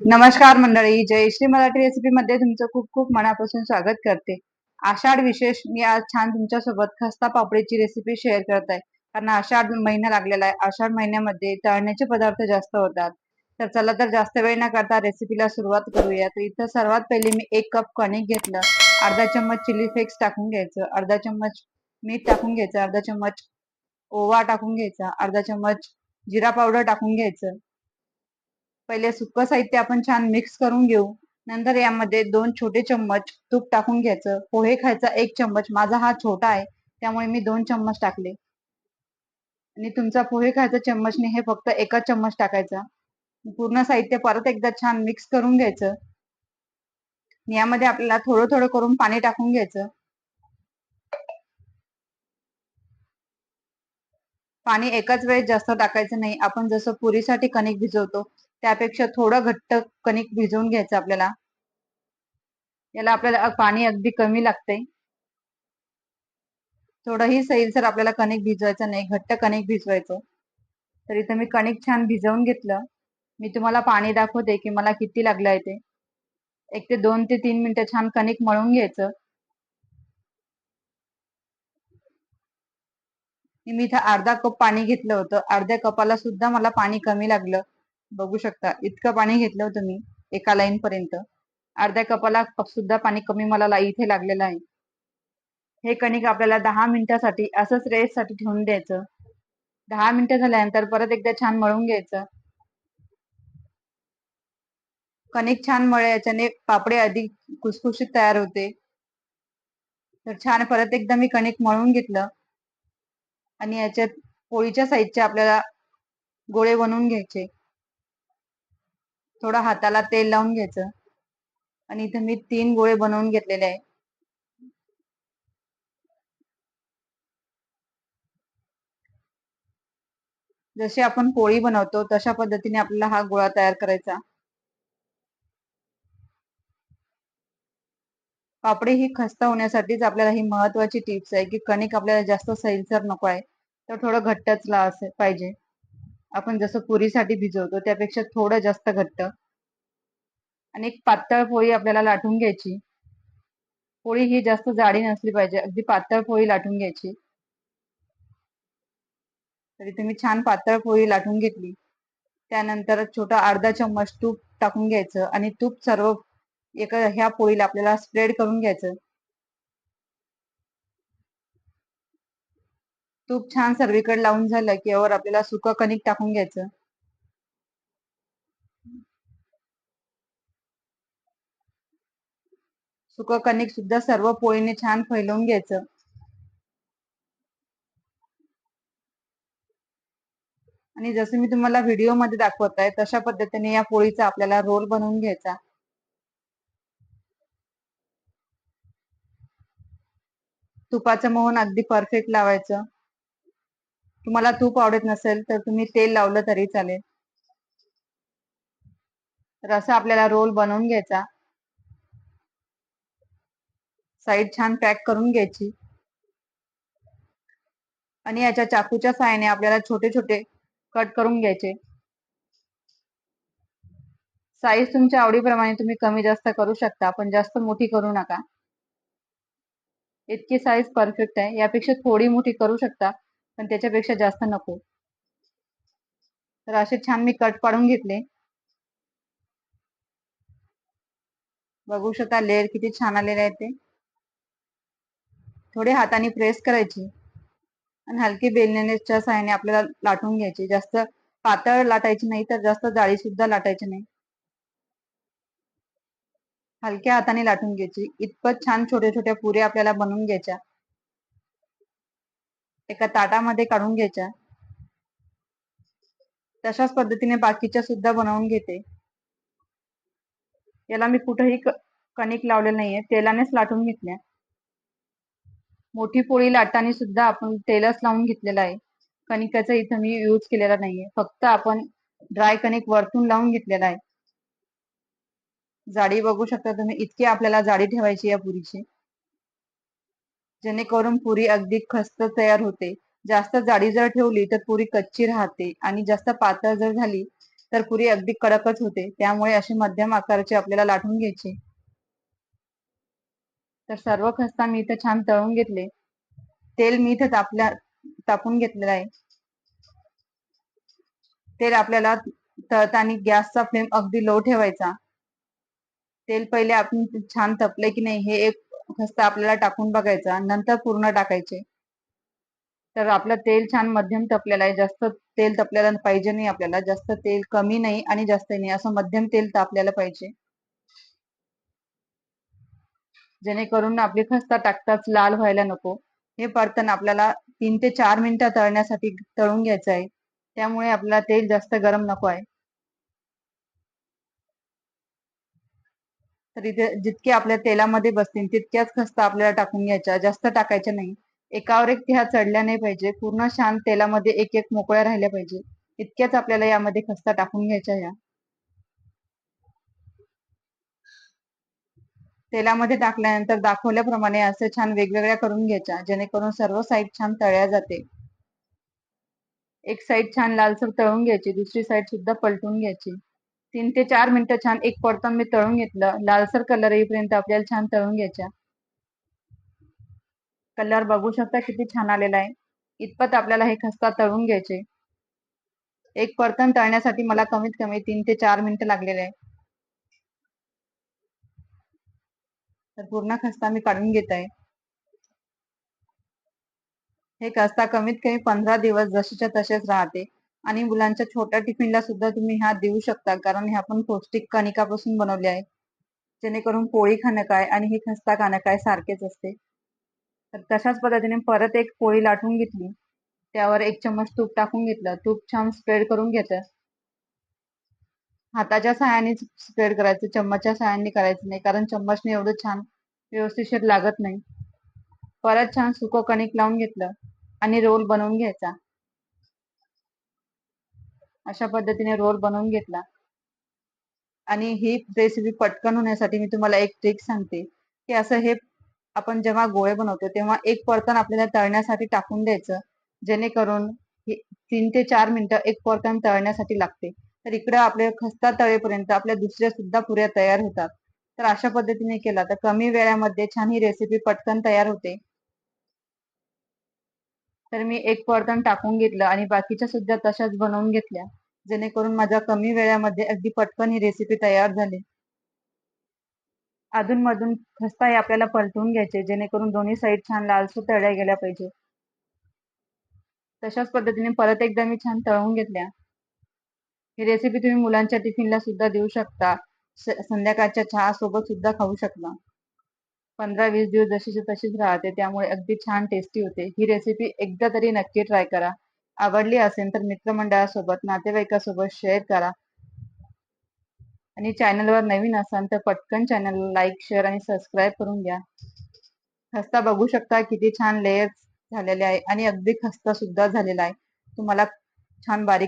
नमस्कार मंडळी जयश्री मराठी रेसिपी मध्ये तुमचं खूप खूप मनापासून स्वागत करते. आषाढ विशेष मी आज छान तुमच्यासोबत खस्ता पापडीची रेसिपी शेअर करत आहे. कारण आषाढ महिना लागलेला आहे. आषाढ महिन्यामध्ये तळण्याचे पदार्थ जास्त होतात. तर चला तर जास्त वेळ न करता रेसिपीला सुरुवात करूया. तर इथं सर्वात पहिले मी एक कप कणिक घेतलं. अर्धा चम्मच चिली फ्लेक्स टाकून घ्यायचं. अर्धा चम्मच मीठ टाकून घ्यायचं. अर्धा चम्मच ओवा टाकून घ्यायचा. अर्धा चम्मच जिरा पावडर टाकून घ्यायचं. पहिले सुक्क साहित्य आपण छान मिक्स करून घेऊ. नंतर यामध्ये दोन छोटे चम्मच तूप टाकून घ्यायचं. पोहे खायचा एक चम्मच. माझा हा छोटा आहे त्यामुळे मी दोन चम्मच टाकले. आणि तुमचा पोहे खायचा चम्मचने हे फक्त एकच चम्मच टाकायचा. पूर्ण साहित्य परत एकदा छान मिक्स करून घ्यायचं. यामध्ये आपल्याला थोडं थोडं करून पाणी टाकून घ्यायचं. पाणी एकाच वेळेस जास्त टाकायचं नाही. आपण जसं पुरीसाठी कणिक भिजवतो त्यापेक्षा थोडं घट्ट कणिक भिजवून घ्यायचं आपल्याला. याला आपल्याला पाणी अगदी कमी लागते थोडंही सैलसर आपल्याला कणिक भिजवायचं नाही घट्ट कणिक भिजवायचं तर इथं मी कणिक छान भिजवून घेतलं. मी तुम्हाला पाणी दाखवते की मला किती लागलं आहे ते. एक ते दोन ते तीन मिनिटं छान कणिक मळून घ्यायचं. मी इथं अर्धा कप पाणी घेतलं होतं. अर्ध्या कपाला सुद्धा मला पाणी कमी लागलं. बघू शकता. इतकं पाणी घेतलं होतं मी एका लाईन पर्यंत. अर्ध्या कपाला सुद्धा पाणी कमी मला इथे लागलेलं आहे. हे कणिक आपल्याला दहा मिनिटासाठी असंच रेससाठी साठी ठेवून द्यायचं. दहा मिनिटं झाल्यानंतर परत एकदा छान मळून घ्यायचं. कणिक छान मळल्याच्याने पापडे अधिक खुसखुशीत तयार होते. तर छान परत एकदा मी कणिक मळून घेतलं. आणि याच्यात पोळीच्या साईजचे आपल्याला गोळे बनवून घ्यायचे. थोडं हाताला तेल लावून घ्यायचं. आणि इथे मी तीन गोळे बनवून घेतलेले आहे. जसे आपण पोळी बनवतो तशा पद्धतीने आपल्याला हा गोळा तयार करायचा. पापडी ही खस्ता होण्यासाठीच आपल्याला ही महत्वाची टिप्स आहे की कणिक आपल्याला जास्त सैलसर नको आहे. तर थोडं घट्टच ला पाहिजे. आपण जसं पुरीसाठी भिजवतो त्यापेक्षा थोडं जास्त घट्ट. आणि एक पातळ पोळी आपल्याला लाटून घ्यायची. पोळी ही जास्त जाडी नसली पाहिजे अगदी पातळ पोळी लाटून घ्यायची. तरी तुम्ही छान पातळ पोळी लाटून घेतली. त्यानंतर छोटा अर्धा चम्मच तूप टाकून घ्यायचं आणि तूप सर्व एका ह्या पोळीला आपल्याला स्प्रेड करून घ्यायचं. तूप छान सर्वीकडे लावून झालं की यावर आपल्याला सुकं कणिक टाकून घ्यायचं. सुक कणिक सुद्धा सर्व पोळीने छान फैलवून घ्यायचं. आणि जसं मी तुम्हाला व्हिडिओमध्ये दाखवत आहे तशा पद्धतीने या पोळीचा आपल्याला रोल बनवून घ्यायचा. तुपाचं मोहन अगदी परफेक्ट लावायचं. तुम्हाला तूप आवडत नसेल तर तुम्ही तेल लावलं तरी चालेल. तर असं आपल्याला रोल बनवून घ्यायचा. साईड छान पॅक करून घ्यायची. आणि याच्या चाकूच्या साहाय्याने आपल्याला छोटे छोटे कट करून घ्यायचे. साईज तुमच्या आवडीप्रमाणे तुम्ही कमी जास्त करू शकता पण जास्त मोठी करू नका. इतकी साईज परफेक्ट आहे. यापेक्षा थोडी मोठी करू शकता. पण त्याच्यापेक्षा जास्त नको. तर असे छान मी कट पाडून घेतले. बघू शकता लेअर किती छान आलेले आहेत ते. थोडे हाताने प्रेस करायची. आणि हलकी बेलण्याच्या सहाय्याने आपल्याला लाटून घ्यायची. जास्त पातळ लाटायची नाही तर जास्त जाळी सुद्धा लाटायची नाही. हलक्या हाताने लाटून घ्यायची. इतपत छान छोट्या छोट्या पुऱ्या आपल्याला बनवून घ्यायच्या. एका ताटामध्ये काढून घ्यायच्या. तशाच पद्धतीने बाकीच्या सुद्धा बनवून घेते. याला मी कुठेही कणिक लावलेलं नाहीये तेलानेच लाटून घेतल्या. मोठी पोळी लाटताना सुद्धा आपण तेलच लावून घेतलेला आहे. कणिकाचा इथं मी यूज केलेला नाहीये. फक्त आपण ड्राय कणिक वरतून लावून घेतलेला आहे. जाडी बघू शकता तुम्ही इतकी आपल्याला जाडी ठेवायची या पुरीची. जेणेकरून पुरी अगदी खस्त तयार होते. जास्त जाडी जर ठेवली तर पुरी कच्ची राहते आणि जास्त पातळ जर झाली तर पुरी अगदी कडकच होते. त्यामुळे अशी मध्यम आकाराची आपल्याला लाटून घ्यायची. तर सर्व खस्ता मी इथे छान तळून घेतले. तेल मी इथे तापल्या तापून घेतलेलं आहे. तेल आपल्याला तळताना गॅसचा फ्लेम अगदी लो ठेवायचा. तेल पहिले आपण छान तपले की नाही हे एक खस्ता आपल्याला टाकून बघायचा नंतर पूर्ण टाकायचे. तर आपलं तेल छान मध्यम तपलेलं आहे. जास्त तेल तपलेला पाहिजे नाही आपल्याला. जास्त तेल कमी नाही आणि जास्त नाही. असं मध्यम तेल तापलेलं पाहिजे. जेणेकरून आपली खस्ता टाकताच लाल व्हायला नको. हे परतन आपल्याला तीन ते चार मिनिटं तळण्यासाठी तळून घ्यायचं आहे. त्यामुळे आपल्याला तेल जास्त गरम नको आहे. तर इथे जितके आपल्या तेलामध्ये बसतील तितक्याच खस्ता आपल्याला टाकून घ्यायच्या. जास्त टाकायच्या नाही. एकावर एक ह्या चढल्या नाही पाहिजे. पूर्ण शांत तेलामध्ये एक एक मोकळ्या राहिल्या पाहिजे. इतक्याच आपल्याला यामध्ये खस्ता टाकून घ्यायच्या या. तेलामध्ये टाकल्यानंतर दाखवल्याप्रमाणे असे छान वेगवेगळ्या करून घ्यायच्या. जेणेकरून सर्व साईड छान तळ्या जाते एक साईड छान लालसर तळून घ्यायची. दुसरी साईड सुद्धा पलटून घ्यायची. तीन ते चार मिनिटं छान एक परतून मी तळून घेतलं. लालसर कलर येईपर्यंत आपल्याला छान तळून घ्यायचा कलर बघू शकता किती छान आलेला आहे. इतपत आपल्याला हे खस्ता तळून घ्यायचे. एक परतन तळण्यासाठी मला कमीत कमी तीन ते चार मिनिटं लागलेले आहे तर पूर्ण खस्ता मी काढून घेत आहे. हे खस्ता कमीत कमी पंधरा दिवस जसेच्या तसेच राहते. आणि मुलांच्या छोट्या टिफिनला सुद्धा तुम्ही ह्या देऊ शकता. कारण ह्या पण पौष्टिक कणिकापासून बनवले आहे. जेणेकरून पोळी खाणं काय आणि हे खस्ता खाणं काय सारखेच असते. तर तशाच पद्धतीने परत एक पोळी लाटून घेतली. त्यावर एक चम्मच तूप टाकून घेतलं. तूप छान स्प्रेड करून घेतलं. हाताच्या सहाय्याने स्प्रेड करायचं. चम्मचच्या सहाय्याने करायचं नाही. कारण चम्मचने एवढं छान व्यवस्थित लागत नाही. परत छान सुको कणिक लावून घेतलं. आणि रोल बनवून घ्यायचा. अशा पद्धतीने रोल बनवून घेतला. आणि ही रेसिपी पटकन होण्यासाठी मी तुम्हाला एक ट्रिक सांगते की असं हे आपण जेव्हा गोळे बनवतो तेव्हा एक परतन आपल्याला तळण्यासाठी टाकून द्यायचं जेणेकरून तीन ते चार मिनिटं एक परतन तळण्यासाठी लागते. तर इकडं आपले खस्ता तळेपर्यंत आपल्या दुसऱ्या सुद्धा पुऱ्या तयार होतात. तर अशा पद्धतीने केला. तर कमी वेळामध्ये छान ही रेसिपी पटकन तयार होते. तर मी एक परतन टाकून घेतलं आणि बाकीच्या सुद्धा तशाच बनवून घेतल्या जेणेकरून माझ्या कमी वेळामध्ये अगदी पटकन ही रेसिपी तयार झाली. अधून मधून खस्ता हे आपल्याला पलटून घ्यायचे जेणेकरून दोन्ही साईड छान लालसूर तळल्या गेल्या पाहिजे. तशाच पद्धतीने परत एकदा मी छान तळून घेतल्या. ही रेसिपी तुम्ही मुलांच्या टिफिनला सुद्धा देऊ शकता. संध्याकाळच्या चहा सोबत सुद्धा खाऊ शकता. पंधरा वीस दिवस जशीची तशीच राहते. त्यामुळे अगदी छान टेस्टी होते. ही रेसिपी एकदा तरी नक्की ट्राय करा. आवडली असेल तर मित्रमंडळासोबत नातेवाईकासोबत शेअर करा. आणि चॅनलवर नवीन असाल तर पटकन चॅनल लाईक शेअर आणि सबस्क्राईब करून घ्या. खस्ता बघू शकता किती छान लेयर्स झालेले आहे. आणि अगदी खस्ता सुद्धा झालेला आहे. तुम्हाला छान बारीक